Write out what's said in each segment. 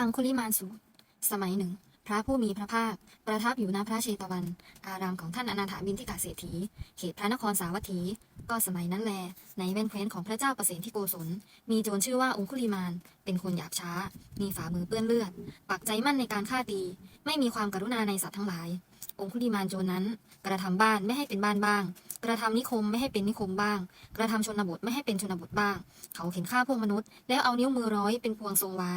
อังคุลิมานสูตร สมัยหนึ่ง พระผู้มีพระภาค ประทับอยู่ณพระเชตวัน อารามของท่านอนาถาบินทิกาเศรษฐี เขตพระนครสาวัตถี ก็สมัยนั้นแล ในแว่นแคว้นของพระเจ้าประสนที่โกศล มีโจรชื่อว่าองคุลิมาน เป็นคนหยาบช้า มีฝ่ามือเปื้อนเลือด ปักใจมั่นในการฆ่าตี ไม่มีความกรุณาในสัตว์ทั้งหลาย องคุลิมานโจรนั้น กระทำบ้านไม่ให้เป็นบ้านบ้าง กระทำนิคมไม่ให้เป็นนิคมบ้าง กระทำชนบทไม่ให้เป็นชนบทบ้าง เขาเข็นฆ่าพวกมนุษย์ แล้วเอานิ้วมือร้อยเป็นพวงทรงไว้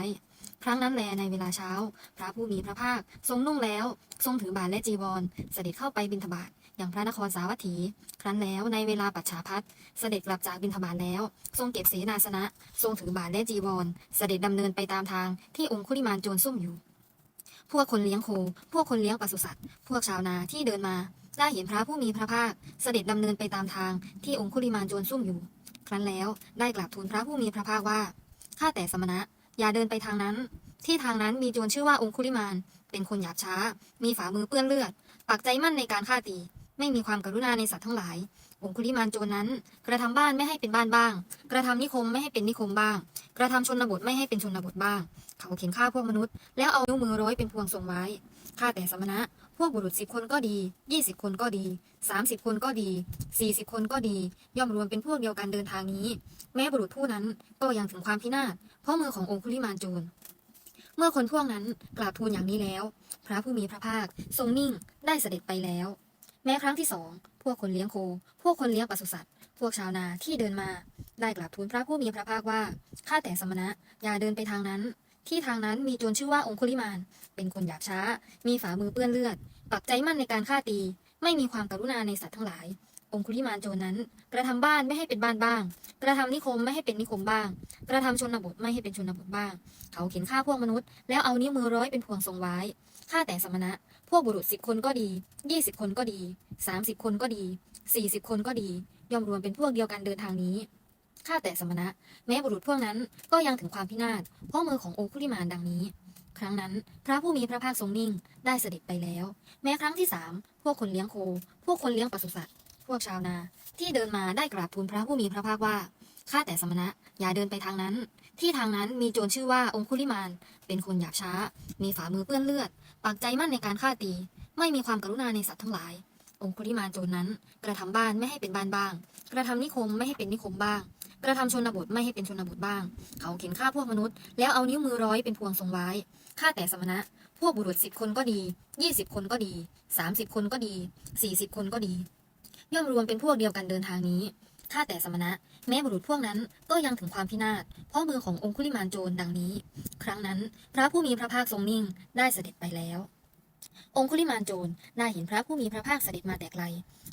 ครั้งนั้นแลในเวลาเช้า พระผู้มีพระภาค ทรงนุ่งแล้ว ทรงถือบาทและจีวร เสด็จเข้าไปบิณฑบาตอย่างพระนครสาวัตถี ครั้นแล้วในเวลาปัจฉาพัฒเสด็จกลับจากบิณฑบาตแล้ว ทรงเก็บเสนาสนะ ทรงถือบาทและจีวร เสด็จดำเนินไปตามทางที่องคุลิมานโจรซุ่มอยู่ พวกคนเลี้ยงโค พวกคนเลี้ยงปศุสัตว์ พวกชาวนาที่เดินมา ได้เห็นพระผู้มีพระภาค เสด็จดำเนินไปตามทางที่องคุลิมานโจรซุ่มอยู่ ครั้นแล้วได้กราบทูลพระผู้มีพระภาคว่า ข้าแต่สมณะ อย่าเดินไปทางนั้น ที่ทางนั้นมีโจรชื่อว่าองคุลิมาน เป็นคนหยาบช้า มีฝ่ามือเปื้อนเลือด ปักใจมั่นในการฆ่าตี ไม่มีความกรุณาในสัตว์ทั้งหลาย องคุลิมานโจรนั้น กระทำบ้านไม่ให้เป็นบ้านบ้าง กระทำนิคมไม่ให้เป็นนิคมบ้าง กระทำชนบทไม่ให้เป็นชนบทบ้าง เขาเข็นฆ่าพวกมนุษย์ แล้วเอานิ้วมือร้อยเป็นพวงส่งไว้ฆ่าแต่สมณะ พวกบุรุษสิบคนก็ดียี่สิบคนก็ดีสามสิบคนก็ดีสี่สิบคนก็ดี ย่อมรวมเป็นพวกเดียวกันเดินทางนี้ แม้บุรุษผู้นั้นก็ยังถึงความพินาศเพราะมือขององคุลิมานโจร เมื่อคนพวกนั้นกราบทูลอย่างนี้แล้ว พระผู้มีพระภาคทรงนิ่งได้เสด็จไปแล้ว แม้ครั้งที่สองพวกคนเลี้ยงโค พวกคนเลี้ยงปศุสัตว์ พวกชาวนาที่เดินมา ได้กราบทูลพระผู้มีพระภาคว่าข้าแต่สมณะอย่าเดินไปทางนั้น ที่ทางนั้นมีโจรชื่อว่าองคุลิมาน เป็นคนหยาบช้า มีฝ่ามือเปื้อนเลือด ปักใจมั่นในการฆ่าตี ไม่มีความกรุณาในสัตว์ทั้งหลาย องคุลิมานโจรนั้น กระทำบ้านไม่ให้เป็นบ้านบ้าง กระทำนิคมไม่ให้เป็นนิคมบ้าง กระทำชนบทไม่ให้เป็นชนบทบ้าง เขาเข็นฆ่าพวกมนุษย์ แล้วเอานิ้วมือร้อยเป็นพวงทรงไว้ข้าแต่สมณะ พวกบุรุษสิบคนก็ดียี่สิบคนก็ดีสามสิบคนก็ดีสี่สิบคนก็ดี ย่อมรวมเป็นพวกเดียวกันเดินทางนี้ ข้าแต่สมณะ แม้บุรุษพวกนั้นก็ยังถึงความพินาศเพราะมือขององคุลิมานดังนี้ ครั้งนั้นพระผู้มีพระภาคทรงนิ่งได้เสด็จไปแล้ว แม้ครั้งที่สามพวกคนเลี้ยงโค พวกคนเลี้ยงปศุสัตว์ พวกชาวนา ที่เดินมาได้กราบทูลพระผู้มีพระภาคว่าข้าแต่สมณะอย่าเดินไปทางนั้น ที่ทางนั้นมีโจรชื่อว่าองคุลิมาน เป็นคนหยาบช้า มีฝ่ามือเปื้อนเลือด ปักใจมั่นในการฆ่าตี ไม่มีความกรุณาในสัตว์ทั้งหลาย องคุลิมานโจรนั้น กระทำบ้านไม่ให้เป็นบ้านบ้าง กระทำนิคมไม่ให้เป็นนิคมบ้าง กระทำชนบทไม่ให้เป็นชนบทบ้าง เขาเข็นฆ่าพวกมนุษย์ แล้วเอานิ้วมือร้อยเป็นพวงทรงไว้ข้าแต่สมณะ พวกบุรุษสิบคนก็ดียี่สิบคนก็ดีสามสิบคนก็ดีสี่สิบคนก็ดี ย่อมรวมเป็นพวกเดียวกันเดินทางนี้ข้าแต่สมณะ แม้บุรุษพวกนั้นก็ยังถึงความพินาศเพราะมือขององคุลิมานโจรดังนี้ ครั้งนั้น พระผู้มีพระภาคทรงนิ่งได้เสด็จไปแล้ว องคุลิมานโจรได้เห็นพระผู้มีพระภาคเสด็จมาแต่ไกล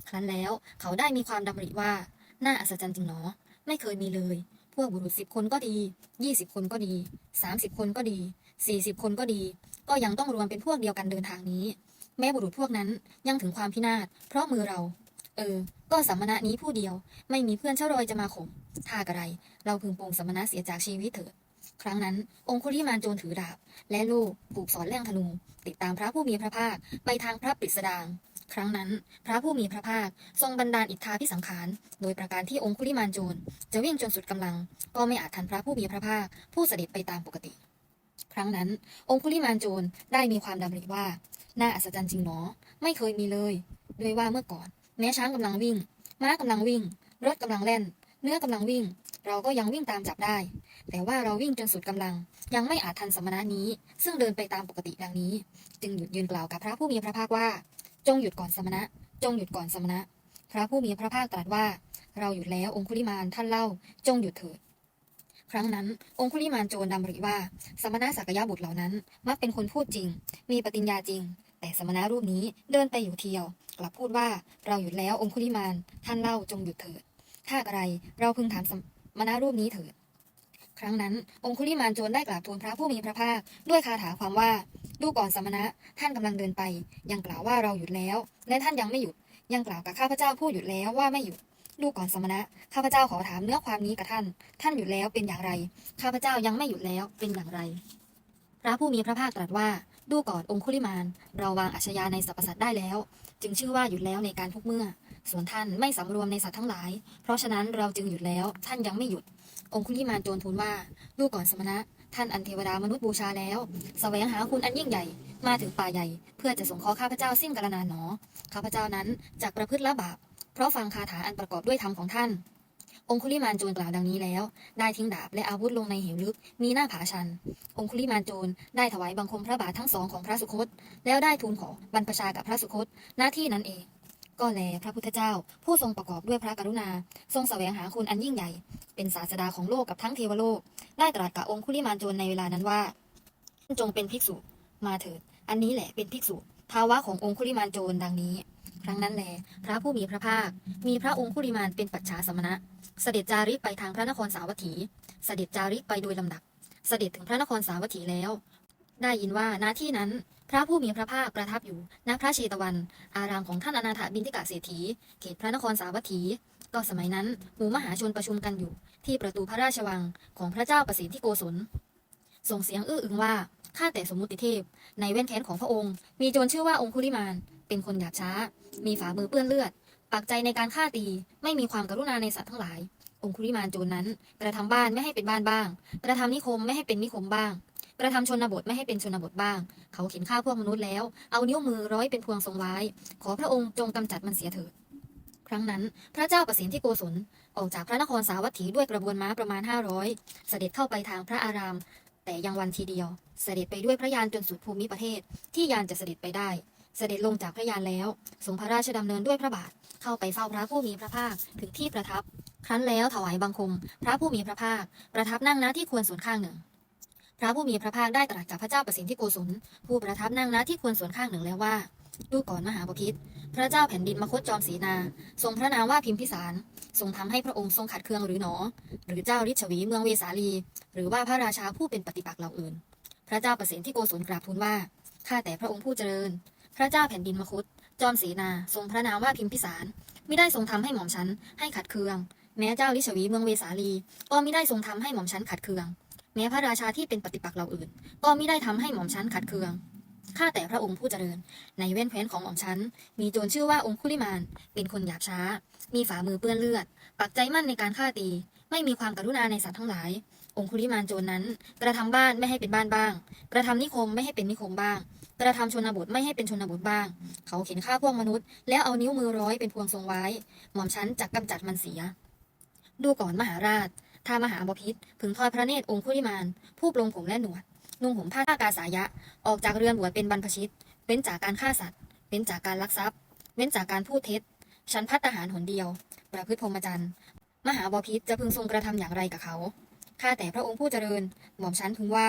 ครั้นแล้วเขาได้มีความดำริว่า น่าอัศจรรย์จริงหนอ ไม่เคยมีเลย พวกบุรุษสิบคนก็ดียี่สิบคนก็ดีสามสิบคนก็ดีสี่สิบคนก็ดี ก็ยังต้องรวมเป็นพวกเดียวกันเดินทางนี้ แม้บุรุษพวกนั้นยังถึงความพินาศเพราะมือเรา เออ ก็สัมมณะนี้ผู้เดียว ไม่มีเพื่อนเช่ารอยจะมาข่มถ้ากระไร เราพึงปลงสัมมณะเสียจากชีวิตเถิด ครั้งนั้นองคุลิมานโจรถือดาบ และลูกผูกสอนแล่งธนู ติดตามพระผู้มีพระภาคไปทางพระปริสดางครั้งนั้น พระผู้มีพระภาคทรงบันดาลอิทธาพิสังขาร โดยประการที่องคุลิมานโจรจะวิ่งจนสุดกำลัง ก็ไม่อาจทันพระผู้มีพระภาค ผู้เสด็จไปตามปกติ ครั้งนั้น องคุลิมานโจรได้มีความดำริว่า น่าอัศจรรย์จริงหนอ ไม่เคยมีเลยด้วยว่าเมื่อก่อน แม้ช้างกำลังวิ่ง ม้ากำลังวิ่ง รถกำลังเล่น เนื้อกำลังวิ่ง เราก็ยังวิ่งตามจับได้ แต่ว่าเราวิ่งจนสุดกำลัง ยังไม่อาจทันสมณะนี้ ซึ่งเดินไปตามปกติดังนี้ จึงหยุดยืนกล่าวกับพระผู้มีพระภาคว่า จงหยุดก่อนสมณะ จงหยุดก่อนสมณะ พระผู้มีพระภาคตรัสว่า เราหยุดแล้วองคุลิมานท่านเล่า จงหยุดเถิดครั้งนั้น องคุลิมานโจรดำริว่า สมณะสักยะบุตรเหล่านั้น มักเป็นคนพูดจริง มีปฏิญญาจริง แต่สมณะรูปนี้เดินไปอยู่เที่ยว กลับพูดว่าเราหยุดแล้วองคุลิมาน ท่านเล่าจงหยุดเถิดถ้าอะไรเราพึงถาม มณรูปนี้เถิด ครั้งนั้น องคุลิมานโจรได้กราบทูลพระผู้มีพระภาค ด้วยคาถาความว่า ดูก่อนสมณะ ท่านกำลังเดินไป ยังกล่าวว่าเราหยุดแล้ว และท่านยังไม่หยุด ยังกล่าวกับข้าพเจ้าผู้หยุดแล้วว่าไม่หยุดดูก่อนสมณะ ข้าพเจ้าขอถามเนื้อความนี้กับท่าน ท่านหยุดแล้วเป็นอย่างไร ข้าพเจ้ายังไม่หยุดแล้วเป็นอย่างไร พระผู้มีพระภาคตรัสว่า ดูก่อนองคุลิมาน เราวางอาชญาในสรรพสัตว์ได้แล้ว จึงชื่อว่าหยุดแล้วในการทุกเมื่อ ส่วนท่านไม่สำรวมในสัตว์ทั้งหลาย เพราะฉะนั้นเราจึงหยุดแล้ว ท่านยังไม่หยุด องคุลิมานโจรทูลว่าดูก่อนสมณะ ท่านอันเทวดามนุษย์บูชาแล้วแสวงหาคุณอันยิ่งใหญ่ มาถึงป่าใหญ่ เพื่อจะสงเคราะห์ข้าพเจ้าสิ้นกาลนานหนอ ข้าพเจ้านั้นจากประพฤติละบาป เพราะฟังคาถาอันประกอบด้วยธรรมของท่าน องคุลิมานโจรกล่าวดังนี้แล้ว ได้ทิ้งดาบและอาวุธลงในเหวลึก มีหน้าผาชัน องคุลิมานโจรได้ถวายบังคมพระบาททั้งสองของพระสุคต แล้วได้ทูลขอบรรพชากับพระสุคตหน้าที่นั้นเอง ก็แลพระพุทธเจ้า ผู้ทรงประกอบด้วยพระกรุณา ทรงแสวงหาคุณอันยิ่งใหญ่ เป็นศาสดาของโลกกับทั้งเทวโลก ได้ตรัสกับองคุลิมานโจรในเวลานั้นว่า จงเป็นภิกษุ มาเถิด อันนี้แหละเป็นภิกษุ ภาวะขององคุลิมานโจรดังนี้ ครั้งนั้นแล พระผู้มีพระภาค มีพระองคุลิมานเป็นปัจฉาสมณะ เสด็จจาริกไปทางพระนครสาวัตถี เสด็จจาริกไปโดยลำดับ เสด็จถึงพระนครสาวัตถีแล้ว ได้ยินว่าณที่นั้น พระผู้มีพระภาคประทับอยู่ณพระเชตวัน อารามของท่านอนาถบินทิกะเศรษฐี เขตพระนครสาวัตถี ก็สมัยนั้นหมู่มหาชนประชุมกันอยู่ ที่ประตูพระราชวังของพระเจ้าประสิทธิโกศล ส่งเสียงอื้ออึงว่า ข้าแต่สมมุติเทพ ในเว้นแค้นของพระองค์ มีโจรชื่อว่าองคุลิมาน เป็นคนหยาบช้า มีฝ่ามือเปื้อนเลือด ปักใจในการฆ่าตี ไม่มีความกรุณาในสัตว์ทั้งหลาย องคุลิมานโจรนั้น กระทำบ้านไม่ให้เป็นบ้านบ้าง กระทำนิคมไม่ให้เป็นนิคมบ้าง กระทำชนบทไม่ให้เป็นชนบทบ้าง เขาเข็นฆ่าพวกมนุษย์แล้ว เอานิ้วมือร้อยเป็นพวงทรงไว้ ขอพระองค์จงกำจัดมันเสียเถิด ครั้งนั้นพระเจ้าประสิทธิโกศลออกจากพระนครสาวัตถีด้วยกระบวนม้าประมาณ 500 เสด็จเข้าไปทางพระอาราม แต่ยังวันทีเดียว เสด็จไปด้วยพระยานจนสุดภูมิประเทศ ที่ยานจะเสด็จไปได้ เสด็จลงจากพระยานแล้วทรงพระราชดำเนินด้วยพระบาท เข้าไปเฝ้าพระผู้มีพระภาคถึงที่ประทับ ครั้นแล้วถวายบังคม พระผู้มีพระภาค ประทับนั่งณที่ควรส่วนข้างหนึ่ง พระผู้มีพระภาคได้ตรัสกับพระเจ้าประสิทธิโกศลผู้ประทับนั่งณที่ควรส่วนข้างหนึ่งแล้วว่าดูก่อนมหาบพิตรพระเจ้าแผ่นดินมคตจอมศรีนา ทรงพระนามว่าพิมพิสาร ทรงทำให้พระองค์ทรงขัดเคืองหรือหนอ หรือเจ้าฤชวีเมืองเวสาลี หรือว่าพระราชาผู้เป็นปฏิปักษ์เหล่าอื่น พระเจ้าประสิทธิโกศลกราบทูลว่าข้าแต่พระองค์ผู้เจริญ พระเจ้าแผ่นดินมคตจอมศรีนา ทรงพระนามว่าพิมพิสารไม่ได้ทรงทำให้หม่อมฉันให้ขัดเคือง แม้เจ้าลิชวีเมืองเวสาลี ก็ไม่ได้ทรงทำให้หม่อมฉันขัดเคือง แม้พระราชาที่เป็นปฏิปักษ์เหล่าอื่น ก็ไม่ได้ทำให้หม่อมฉันขัดเคืองข้าแต่พระองค์ผู้เจริญ ในเว้นแคว้นของหม่อมฉันมีโจรชื่อว่าองคุลิมานเป็นคนหยาบช้า มีฝ่ามือเปื้อนเลือด ปักใจมั่นในการฆ่าตี ไม่มีความกรุณาในสัตว์ทั้งหลาย องคุลิมานโจรนั้น กระทำบ้านไม่ให้เป็นบ้านบ้าง กระทำนิคมไม่ให้เป็นนิคมบ้าง กระทำชนบทไม่ให้เป็นชนบทบ้าง เขาเข็นฆ่าพวกมนุษย์ แล้วเอานิ้วมือร้อยเป็นพวงทรงไว้ หม่อมฉันจะกำจัดมันเสีย ดูก่อนมหาราช ถ้ามหาบพิษพึงทอดพระเนตรองคุลิมาน ผู้ปลงผมและหนวด นุ่งห่มผ้ากาสายะ ออกจากเรือนบวชเป็นบรรพชิต เว้นจากการฆ่าสัตว์ เว้นจากการลักทรัพย์ เว้นจากการพูดเท็จฉันพัฒหารหนเดียว ประพฤติพรหมจรรย์ มหาบพิษจะพึงทรงกระทำอย่างไรกับเขา ข้าแต่พระองค์ผู้เจริญ หม่อมฉันพึงไหว้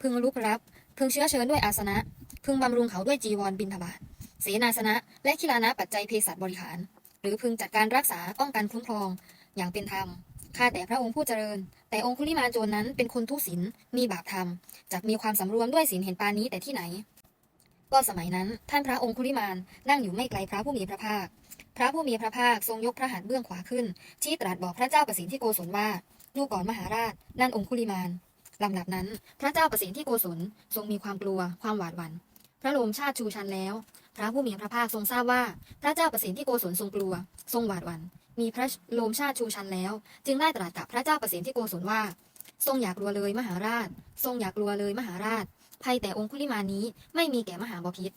พึงลุกรับ พึงเชื้อเชิญด้วยอาสนะ พึงบำรุงเขาด้วยจีวรบินทบาทเสนาสนะ และคิลานะปัจจัยเภสัชบริหาร หรือพึงจัดการรักษาป้องกันคุ้มครองอย่างเป็นธรรม ข้าแต่พระองค์ผู้เจริญ แต่องคุลิมาโจรนั้นเป็นคนทุศีลมีบาปธรรมจักมีความสำรวมด้วยศีลเห็นปานนี้แต่ที่ไหน ก็สมัยนั้นท่านพระองคุลิมานนั่งอยู่ไม่ไกลพระผู้มีพระภาค พระผู้มีพระภาคทรงยกพระหัตถ์เบื้องขวาขึ้น ชี้ตรัสบอกพระเจ้าประสิทธิโกศลว่าดูก่อนมหาราช นั่นองคุลิมานลำดับนั้น พระเจ้าประสิทธิโกศลทรงมีความกลัวความหวาดหวั่นพระโลมชาติชูชันแล้ว พระผู้มีพระภาคทรงทราบว่า พระเจ้าประสิทธิโกศลทรงกลัว ทรงหวาดหวั่น มีพระโลมชาติชูชันแล้ว จึงได้ตรัสกับพระเจ้าประสิทธิโกศลว่า ทรงอยากกลัวเลยมหาราช ทรงอยากกลัวเลยมหาราช ภัยแต่องคุลิมานี้ไม่มีแก่มหาบพิษ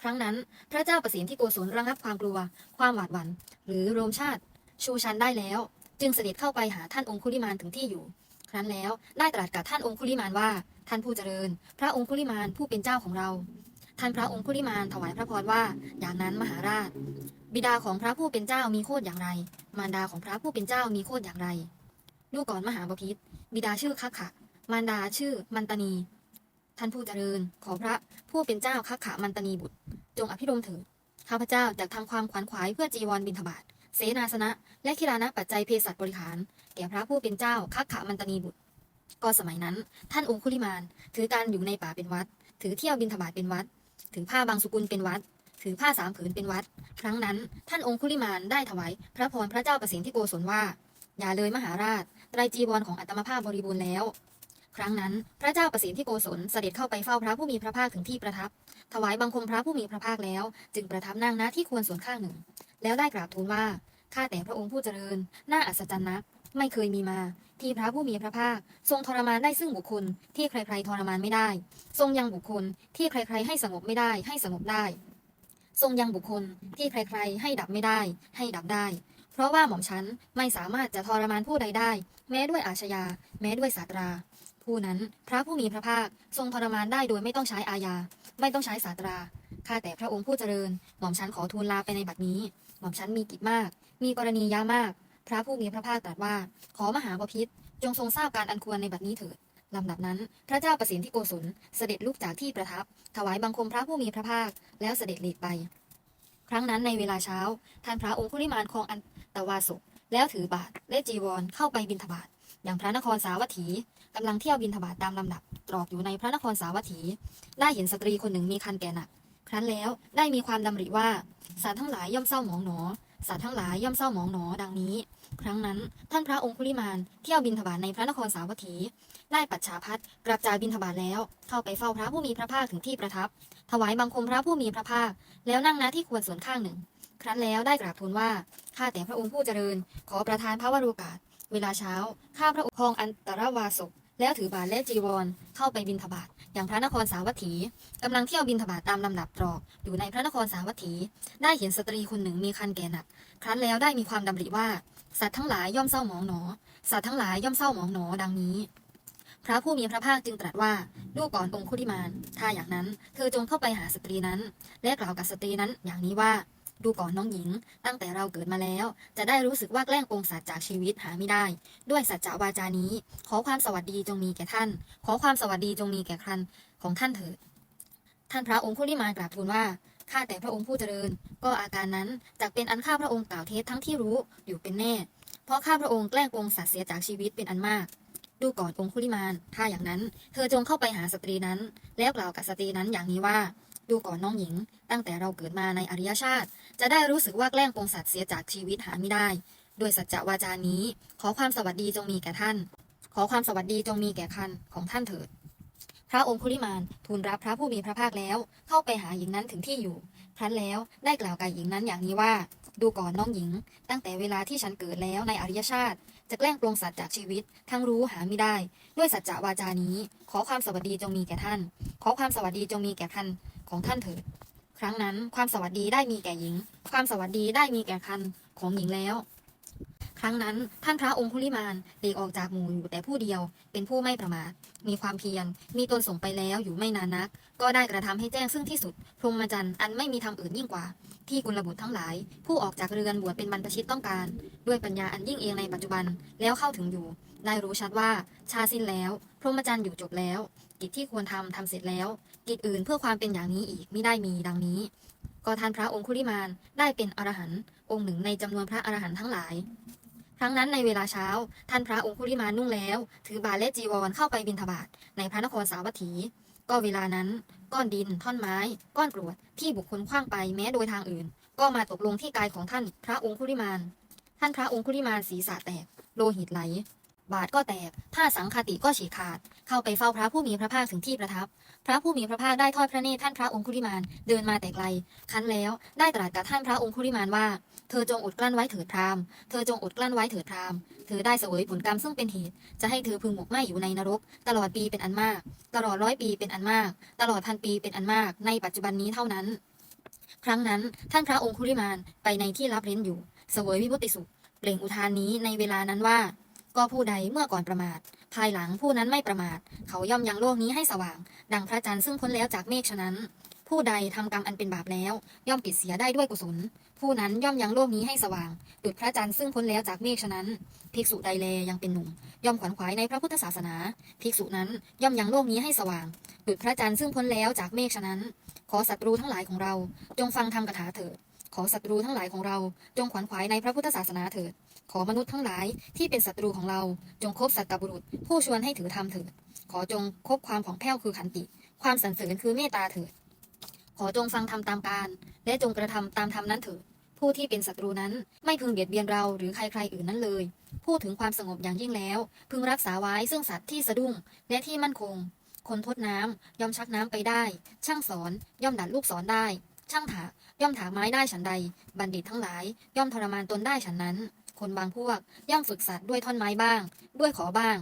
ครั้งนั้น พระเจ้าประสิทธิโกศลระงับความกลัว ความหวาดหวั่นหรือโรมชาติ ชูชันได้แล้ว จึงเสด็จเข้าไปหาท่านองคุลิมานถึงที่อยู่ ครั้นแล้วได้ตรัสกับท่านองคุลิมานว่า ท่านผู้เจริญ พระองคุลิมานผู้เป็นเจ้าของเรา ท่านพระองคุลิมานถวายพระพรว่า อย่างนั้นมหาราช บิดาของพระผู้เป็นเจ้ามีโคดอย่างไร มารดาของพระผู้เป็นเจ้ามีโคดอย่างไร ดูก่อนมหาบพิษบิดาชื่อคักขะ มารดาชื่อมันตนี ท่านผู้เจริญ ขอพระผู้เป็นเจ้าคักขะมันตนีบุตร จงอภิรมย์เถิดข้าพเจ้าจะทำความขวัญขวายเพื่อจีวรบิณฑบาตเสนาสนะ และคิรานะปัจจัยเภสัชบริหาร แก่พระผู้เป็นเจ้าคักขะมันตนีบุตร ก็สมัยนั้น ท่านองคุลิมาน ถือการอยู่ในป่าเป็นวัด ถือเที่ยวบิณฑบาตเป็นวัด ถือผ้าบางสุกุลเป็นวัด ถือผ้าสามผืนเป็นวัด ครั้งนั้นท่านองคุลิมานได้ถวายพระพรพระเจ้าประสิทธิโกศลว่า อย่าเลยมหาราช ไตรจีวรของอัตมภาพบริบูรณ์แล้ว ครั้งนั้นพระเจ้าประสิทธิโกศลเสด็จเข้าไปเฝ้าพระผู้มีพระภาคถึงที่ประทับ ถวายบังคมพระผู้มีพระภาคแล้ว จึงประทับนั่งณที่ควรส่วนข้างหนึ่ง แล้วได้กราบทูลว่าข้าแต่พระองค์ผู้เจริญ น่าอัศจรรย์นัก ไม่เคยมีมา ที่พระผู้มีพระภาค ทรงทรมานได้ซึ่งบุคคล ที่ใครๆทรมานไม่ได้ ทรงยังบุคคลที่ใครๆให้สงบไม่ได้ให้สงบได้ ทรงยังบุคคลที่ใครๆให้ดับไม่ได้ ให้ดับได้ เพราะว่าหม่อมฉันไม่สามารถจะทรมานผู้ใดได้ แม้ด้วยอาชญา แม้ด้วยศาสตรา ผู้นั้นพระผู้มีพระภาคทรงทรมานได้โดยไม่ต้องใช้อาญา ไม่ต้องใช้ศาสตราข้าแต่พระองค์ผู้เจริญ หม่อมฉันขอทูลลาไปในบัดนี้ หม่อมฉันมีกิจมาก มีกรณียามาก ระผู้มีพระภาคตรัสว่า ขอมหาบพิษจงทรงทราบการอันควรในบัดนี้เถิดลำดับนั้น พระเจ้าประสิทธิโกศลเสด็จลุกจากที่ประทับ ถวายบังคมพระผู้มีพระภาค แล้วเสด็จหลีกไป ครั้งนั้นในเวลาเช้า ท่านพระองคุลิมานครองอันตวาสุแล้วถือบาทและจีวรเข้าไปบิณฑบาตอย่างพระนครสาวัตถีกำลังเที่ยวบิณฑบาตตามลำดับ ตรอกอยู่ในพระนครสาวัตถี ได้เห็นสตรีคนหนึ่งมีคันแก่หนัก ครั้นแล้วได้มีความดำริว่าสัตว์ทั้งหลายย่อมเศร้าหมองหนอ สัตว์ทั้งหลายย่อมเศร้าหมองหนอดังนี้ ครั้งนั้นท่านพระองคุลิมานเที่ยวบิณฑบาตในพระนครสาวัตถี ได้ปัจฉาพัดกลับจากบิณฑบาตแล้ว เข้าไปเฝ้าพระผู้มีพระภาคถึงที่ประทับ ถวายบังคมพระผู้มีพระภาค แล้วนั่งณที่ควรส่วนข้างหนึ่ง ครั้นแล้วได้กราบทูลว่า ข้าแต่พระองค์ผู้เจริญ ขอประทานพระวโรกาส เวลาเช้า ข้าพระองค์ครองอันตรวาสก แล้วถือบาทและจีวร เข้าไปบิณฑบาตอย่างพระนครสาวัตถีกำลังเที่ยวบิณฑบาตตามลำดับตรอก อยู่ในพระนครสาวัตถี ได้เห็นสตรีคนหนึ่งมีคันแก่หนัก ครั้นแล้วได้มีความดำริว่า สัตว์ทั้งหลายย่อมเศร้าหมองหนอ สัตว์ทั้งหลายย่อมเศร้าหมองหนอดังนี้ พระผู้มีพระภาคจึงตรัสว่าดูก่อนองคุลิมานถ้าอย่างนั้น เธอจงเข้าไปหาสตรีนั้น และกล่าวกับสตรีนั้นอย่างนี้ว่า ดูก่อนน้องหญิง ตั้งแต่เราเกิดมาแล้ว จะได้รู้สึกว่าแกล้งโกงสัตว์จากชีวิตหาไม่ได้ ด้วยสัจจวาจานี้ ขอความสวัสดีจงมีแก่ท่าน ขอความสวัสดีจงมีแก่ครันของท่านเถิดท่านพระองคุลิมานกราบทูลว่าข้าแต่พระองค์ผู้เจริญ ก็อาการนั้นจะเป็นอันข้าพระองค์กล่าวเท็จทั้งที่รู้อยู่เป็นแน่ เพราะข้าพระองค์แกล้งโกงสัตว์เสียจากชีวิตเป็นอันมาก ดูก่อนองคุลิมานถ้าอย่างนั้น เธอจงเข้าไปหาสตรีนั้น แล้วกล่าวกับสตรีนั้นอย่างนี้ว่า ดูก่อนน้องหญิง ตั้งแต่เราเกิดมาในอริยชาติ จะได้รู้สึกว่าแกล้งโกงสัตว์เสียจากชีวิตหาไม่ได้ ด้วยสัจจะวาจานี้ ขอความสวัสดีจงมีแก่ท่าน ขอความสวัสดีจงมีแก่คันของท่านเถิด พระองคุลิมานทูลรับพระผู้มีพระภาคแล้ว เข้าไปหาหญิงนั้นถึงที่อยู่ ครั้นแล้วได้กล่าวกับหญิงนั้นอย่างนี้ว่า ดูก่อนน้องหญิง ตั้งแต่เวลาที่ฉันเกิดแล้วในอริยชาติ จะแกล้งปลงสัตว์จากชีวิต ทั้งรู้หาไม่ได้ ด้วยสัจจะวาจานี้ ขอความสวัสดีจงมีแก่ท่าน ขอความสวัสดีจงมีแก่คัน ของท่านเถิดครั้งนั้นความสวัสดีได้มีแก่หญิง ความสวัสดีได้มีแก่คันของหญิงแล้ว ครั้งนั้นท่านพระองคุลิมานหลีกออกจากหมู่อยู่แต่ผู้เดียว เป็นผู้ไม่ประมาท มีความเพียร มีตนส่งไปแล้วอยู่ไม่นานนัก ก็ได้กระทำให้แจ้งซึ่งที่สุด พรหมจรรย์อันไม่มีธรรมอื่นยิ่งกว่า ที่กุลบุตรทั้งหลาย ผู้ออกจากเรือนบวชเป็นบรรพชิตต้องการ ด้วยปัญญาอันยิ่งเองในปัจจุบัน แล้วเข้าถึงอยู่ ได้รู้ชัดว่า ชาสิ้นแล้ว พรหมจรรย์อยู่จบแล้ว กิจที่ควรทำทำเสร็จแล้ว กิจอื่นเพื่อความเป็นอย่างนี้อีกไม่ได้มีดังนี้ ก็ท่านพระองคุลิมานได้เป็นอรหันต์องค์หนึ่งในจำนวนพระอรหันต์ทั้งหลาย ครั้งนั้นในเวลาเช้า ท่านพระองคุลิมานนุ่งแล้ว ถือบาทแลจีวรเข้าไปบิณฑบาตในพระนครสาวัตถี ก็เวลานั้น ก้อนดิน ท่อนไม้ ก้อนกรวดที่บุคคลคว้างไปแม้โดยทางอื่น ก็มาตกลงที่กายของท่านพระองคุลิมานท่านพระองคุลิมานศีรษะแตกโลหิตไหล บาทก็แตก ผ้าสังคติก็ฉีกขาด เข้าไปเฝ้าพระผู้มีพระภาคถึงที่ประทับ พระผู้มีพระภาคได้ทอดพระเนตรท่านพระองคุลิมานเดินมาแต่ไกลคันแล้วได้ตรัสกับท่านพระองคุลิมานว่า เธอจงอดกลั้นไว้เถิดพราหมณ์เธอจงอดกลั้นไว้เถิดพราหมณ์เธอได้เสวยผลกรรมซึ่งเป็นเหตุ จะให้เธอพึงหมกไหมอยู่ในนรก ตลอดปีเป็นอันมาก ตลอดร้อยปีเป็นอันมาก ตลอดพันปีเป็นอันมาก ในปัจจุบันนี้เท่านั้น ครั้งนั้นท่านพระองคุลิมานไปในที่รับเร้นอยู่ เสวยวิมุตติสุข เปล่งอุทานนี้ในเวลานั้นว่า ก็ผู้ใดเมื่อก่อนประมาท ภายหลังผู้นั้นไม่ประมาท เขาย่อมยังโลกนี้ให้สว่าง ดังพระจันทร์ซึ่งพ้นแล้วจากเมฆฉะนั้น ผู้ใดทำกรรมอันเป็นบาปแล้ว ย่อมปิดเสียได้ด้วยกุศล ผู้นั้นย่อมยังโลกนี้ให้สว่าง ดุจพระจันทร์ซึ่งพ้นแล้วจากเมฆฉะนั้น ภิกษุใดแลยังเป็นหนุ่ม ย่อมขวนขวายในพระพุทธศาสนา ภิกษุนั้นย่อมยังโลกนี้ให้สว่าง ดุจพระจันทร์ซึ่งพ้นแล้วจากเมฆฉะนั้น ขอศัตรูทั้งหลายของเรา จงฟังธรรมกถาเถิด ขอศัตรูทั้งหลายของเรา จงขวนขวายในพระพุทธศาสนาเถิด ขอมนุษย์ทั้งหลายที่เป็นศัตรูของเราจงคบสัตตบุรุษ ผู้ชวนให้ถือธรรมเถิดขอจงคบความผ่องแผ้วคือขันติ ความสรรเสริญคือเมตตาเถิดขอจงฟังธรรมตามการ และจงกระทำตามธรรมนั้นเถิดผู้ที่เป็นศัตรูนั้นไม่พึงเบียดเบียนเราหรือใครๆอื่นนั้นเลย พูดถึงความสงบอย่างยิ่งแล้ว พึงรักษาไว้ซึ่งสัตว์ที่สะดุ้งและที่มั่นคง คนทดน้ำย่อมชักน้ำไปได้ ช่างสอนย่อมดัดลูกศรได้ ช่างถากย่อมถากไม้ได้ฉันใด บัณฑิตทั้งหลาย ย่อมทรมานตนได้ฉันนั้น คนบางพวก ย่อมฝึกสัตว์ด้วยท่อนไม้บ้าง ด้วยขอบ้าง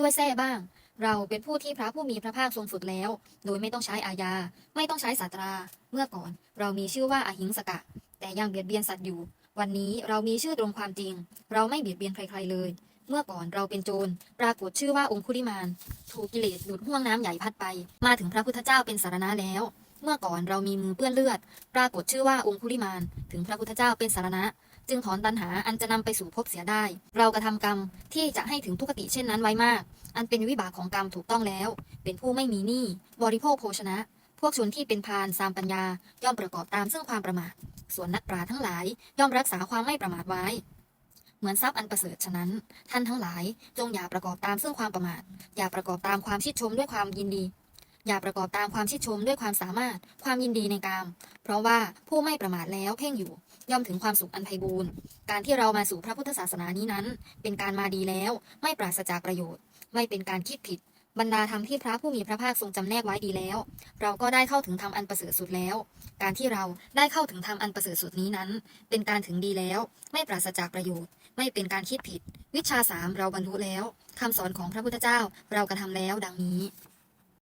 ด้วยแส้บ้าง เราเป็นผู้ที่พระผู้มีพระภาคทรงฝึกแล้ว โดยไม่ต้องใช้อาญา ไม่ต้องใช้สาตรา เมื่อก่อน เรามีชื่อว่าอาหิงสกะ แต่ยังเบียดเบียนสัตว์อยู่ วันนี้เรามีชื่อตรงความจริง เราไม่เบียดเบียนใครๆเลย เมื่อก่อนเราเป็นโจร ปรากฏชื่อว่าองคุลิมาน ถูกกิเลสดูดห่วงน้ำใหญ่พัดไป มาถึงพระพุทธเจ้าเป็นสารณะแล้วเมื่อก่อนเรามีมือเปื้อนเลือด ปรากฏชื่อว่าองคุลิมาน ถึงพระพุทธเจ้าเป็นสารณะ จึงถอนตัณหาอันจะนำไปสู่ภพเสียได้ เรากระทำกรรมที่จะให้ถึงทุกติเช่นนั้นไว้มาก อันเป็นวิบากของกรรมถูกต้องแล้ว เป็นผู้ไม่มีหนี้บริโภคโภชนะ พวกชนที่เป็นพานสามปัญญา ย่อมประกอบตามซึ่งความประมาท ส่วนนักปราทั้งหลายย่อมรักษาความไม่ประมาทไว้ เหมือนทรัพย์อันประเสริฐฉะนั้น ท่านทั้งหลาย จงอย่าประกอบตามซึ่งความประมาท อย่าประกอบตามความชิดชมด้วยความยินดีอย่าประกอบตามความชิดชมด้วยความสามารถ ความยินดีในกาม เพราะว่าผู้ไม่ประมาทแล้วเพ่งอยู่ ย่อมถึงความสุขอันไพบูรณ์ การที่เรามาสู่พระพุทธศาสนานี้นั้น เป็นการมาดีแล้ว ไม่ปราศจากประโยชน์ ไม่เป็นการคิดผิด บรรดาธรรมที่พระผู้มีพระภาคทรงจำแนกไว้ดีแล้ว เราก็ได้เข้าถึงธรรมอันประเสริฐสุดแล้ว การที่เราได้เข้าถึงธรรมอันประเสริฐสุดนี้นั้น เป็นการถึงดีแล้ว ไม่ปราศจากประโยชน์ ไม่เป็นการคิดผิด วิชาสามเราบรรลุแล้วคำสอนของพระพุทธเจ้าเรากระทำแล้วดังนี้